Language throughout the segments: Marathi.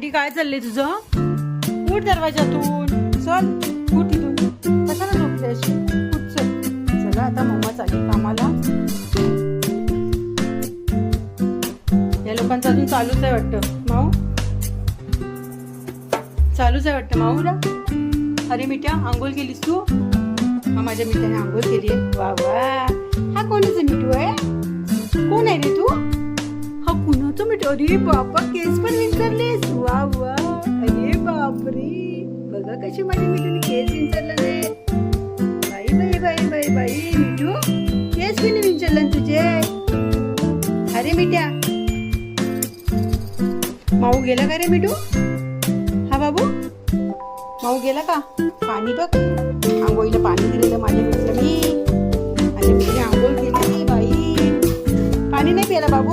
डी काय चाललंय तुझं? उठ दरवाजातून चल उठ इथून. कशाला झोपले अशी उठ चल. चला आता मम्मा चालली कामाला. या लोकांचं अजून चालूच आहे वाटतं. माऊ? चालूच आहे वाटतं. माऊला अरे मिठ्या आंघोळ केलीस तू? हा माझ्या मिठ्याने आंघोळ केली वा वा. हा कोणाचं मिठू आहे? कोण आहे रे तू? हा कुणाचं मिठू? अरे बापा केस पण विंचरलेस. बापरे बघा कशी माझ्या मिठूने केस विंचरला नाही बाई बाई बाई बाई बाई मिठू केस कोणी विंचरला तुझे? अरे मिठ्या. माऊ गेला का रे मिठू? हा बाबू? माऊ गेला का? पाणी बघ. आंघोळीला पाणी दिलेलं माझ्या मित्र मी माझ्या आंघोळ केली बाई. पाणी नाही प्यायला बाबू.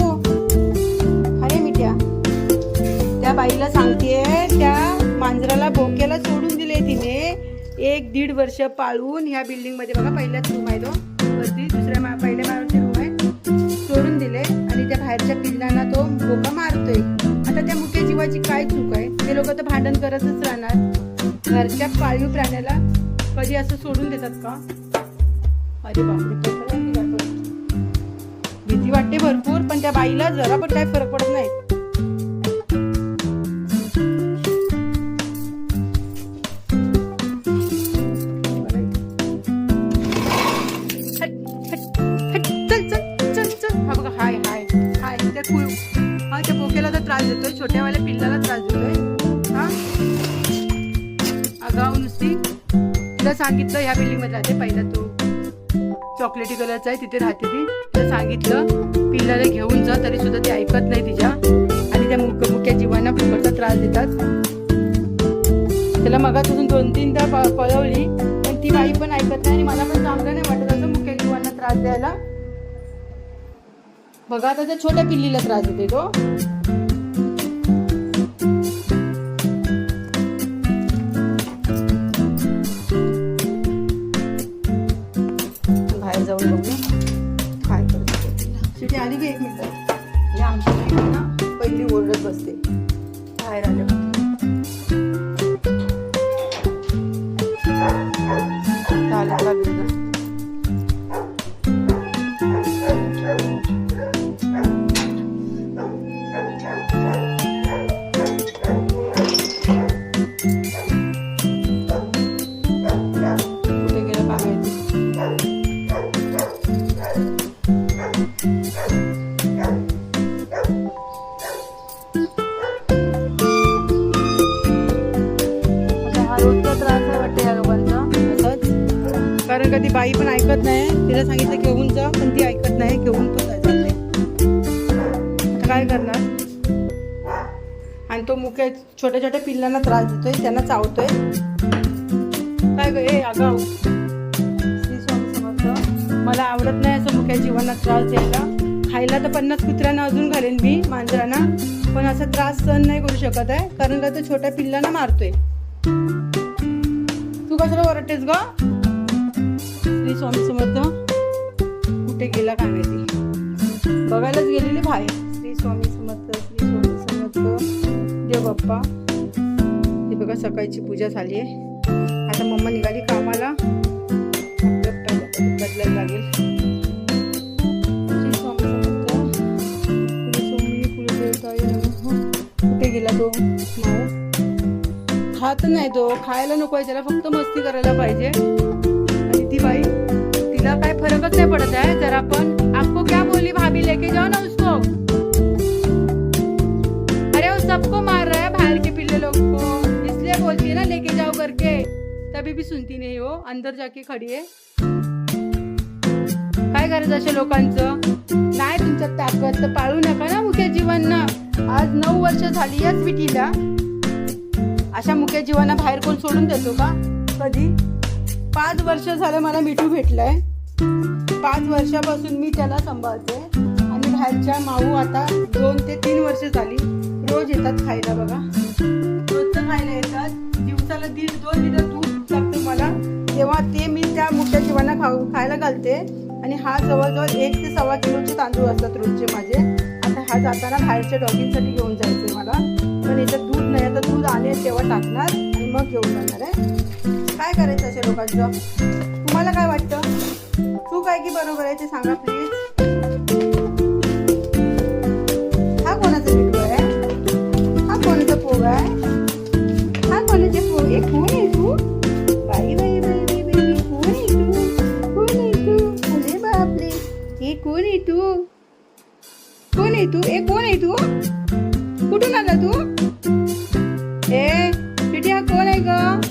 बाईला सांगते त्या मांजराला बोक्याला सोडून दिले तिने. एक दीड वर्ष पाळून ह्या बिल्डिंगमध्ये बघा पहिल्याच रूम आहे तो. वरती दुसऱ्या मा पहिल्या माळ्यावरची रूम आहे. सोडून दिले आणि त्या बाहेरच्या पिल्लांना तो बोका मारतोय. आता त्या मुख्य जीवाची काय चूक आहे? ते लोक तर भांडण करतच राहणार. घरच्या पाळीव प्राण्याला कधी असं सोडून देतात का? अरे बापरे भीती वाटते भरपूर पण त्या बाईला जरा पण काय फरक पडत नाही. त्या कुळ हा त्या बोक्याला तर त्रास देतोय छोट्यावाल्या पिल्लाला त्रास देतोय. हा? अगाऊ नुसती. तिला सांगितलं ह्या बिल्डिंगमध्ये राहते पहिला तो. चॉकलेटी कलरचा आहे तिथे राहते ती. तिला सांगितलं पिल्लाला घेऊन जा तरी सुद्धा ते ऐकत नाही तिच्या. आणि त्या मुक मुक्या जीवांना फुकटचा त्रास देतात. त्याला मगापासून दोन तीनदा पळवली पण ती बाई पण ऐकत नाही आणि मला पण चांगलं नाही वाटत असं मुक्या जीवांना त्रास द्यायला. बघा आता त्या छोट्या पिल्लीला त्रास देते तो. बाहेर जाऊन बघू. काय करते शेवटी आली की एक मिनिट? आमची ना पहिली ओरडत बसते. बाहेर आले कारण कधी बाई पण ऐकत नाही. तिला सांगितलं घेऊन जा पण ती ऐकत नाही घेऊन पण जात नाही. काय करणार? आणि तो मुके छोट्या छोट्या पिल्लांना त्रास देतोय त्यांना चावतोय. काय ग अगाऊ मला आवडत नाही असं मुख्या जीवांना त्रास द्यायला. खायला तर पन्नास कुत्र्यांना अजून घालेन मी मांजरांना. पण असा त्रास सहन नाही करू शकत आहे कारण का तो छोट्या पिल्लांना मारतोय. तू कसं ओरडतेस ग? श्री स्वामी समर्थ कुठे गेला काय माहिती? बघायलाच गेलेली बाहेर श्री स्वामी समर्थ श्री स्वामी समर्थ देव बाप्पा. हे बघा सकाळची पूजा झाली आहे. आता मम्मा निघाली कामाला. लागेल गेला तो खात नाही तो खायला नको आहे त्याला फक्त मस्ती करायला पाहिजे आणि ती बाई तिला काय फरकच नाही पडत आहे जर आपण आपको क्या बोली भाभी लेके जाओ ना उसको अरे वो सबको मार रहा है बाहर के पिल्ले लोग को इसलिए बोलती है ना लेके जाओ करके तभी भी सुनती नहीं हो अंदर जाके खडी है। काय गरज अशा लोकांचं? नाही तुमच्यात ताकद तर पाळू नका ना मुख्य जीवांना. आज नऊ वर्ष झाली याच विटीला अशा मुख्य जीवांना बाहेर कोण सोडून देतो का? कधी? पाच वर्ष झालं मला मिठू भेटलंय. पाच वर्षापासून मी त्याला सांभाळते. आणि बाहेरच्या माऊ आता दोन ते तीन वर्ष झाली रोज येतात खायला बघा. रोजचं खायला येतात. दिवसाला दीड दोन लिटर दूध लागतं मला. तेव्हा ते मी त्या मुख्य जीवांना खाऊ खायला घालते. आणि हा जवळजवळ एक ते सव्वा किलोचे तांदूळ असतात रोजचे माझे. आता हा जाताना बाहेरच्या डॉगिंगसाठी घेऊन जायचे मला. पण याच्यात दूध नाही आता दूध आले तेव्हा टाकणार आणि मग घेऊन जाणार आहे. काय करायचं अशा लोकांचं? तुम्हाला काय वाटतं? चूक आहे की बरोबर आहे ते सांगा प्लीज हा कोणाचा मिठू आहे? हा कोणाचा पोग आहे? हा कोणाचे पोग एक आहे तू? कुठून आला तू? ए पिटी हा कोण आहे ग?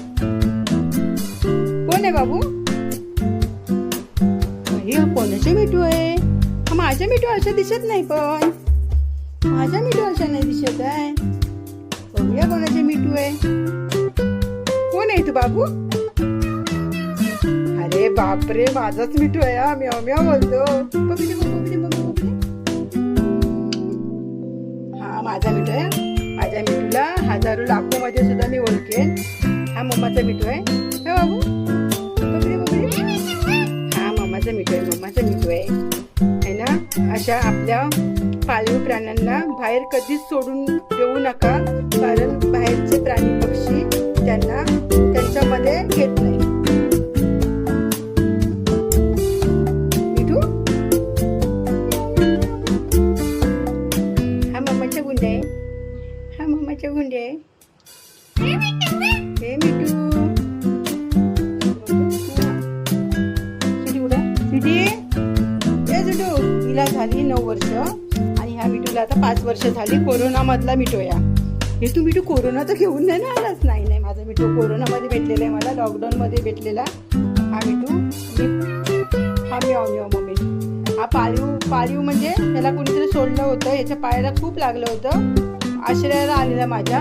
कोण आहे बाबू? अरे हा मिठू आहे? हा मिठू अशा दिसत नाही पण. माझ्या मिठू अशा नाही दिसत आहे. बघूया कोणाचे मिठू आहे. कोण आहे तू बाबू? अरे बापरे माझाच मिठू आहे हा. म्याव म्याव बोलतो. माझा मिठो आहे. माझ्या मिठूला हजारो लाखो मध्ये सुद्धा मी ओळखेन. हा मम्माचा मिठू आहे. हे बाबू बघितले हा मम्माचा मिठू आहे मम्माचा मिठू आहे. है ना? अशा आपल्या पाळीव प्राण्यांना बाहेर कधीच सोडून देऊ नका कारण बाहेरचे प्राणी पक्षी त्यांना त्यांच्यामध्ये घेत नाही आहे हे मिठू सिटी कुठं? सिटी? ए सिटू हिला झाली नऊ वर्ष आणि ह्या मिठूला आता पाच वर्ष झाली. कोरोना मधला मिठू या. हे तू मिठू कोरोना तर घेऊन नाही ना आलाच नाही नाही माझा मिठू कोरोनामध्ये भेटलेला आहे मला लॉकडाऊन मध्ये भेटलेला. हा मिठू मी हा म्याव म्याव मम्मी हा पाळीव पाळीव म्हणजे त्याला कोणीतरी सोडलं होतं याच्या पायाला खूप लागलं होतं. आश्रयाला आलेला माझ्या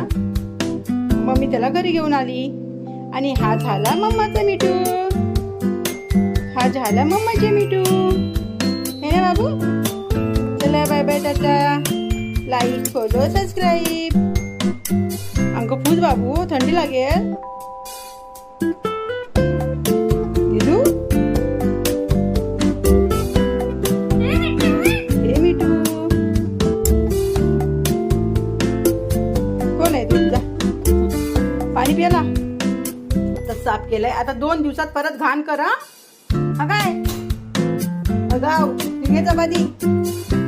मग मी त्याला घरी घेऊन आली. आणि हा झाला मम्माचा मिठू. हा झाला मम्माचे मिठू. हे ना बाबू? चला bye bye Tata. Like follow subscribe अंक फुल बाबू थंडी लागेल. पाणी प्याला. आता साफ केलंय. आता दोन दिवसात परत घाण करा. हा काय? अगाव निघे चपाती.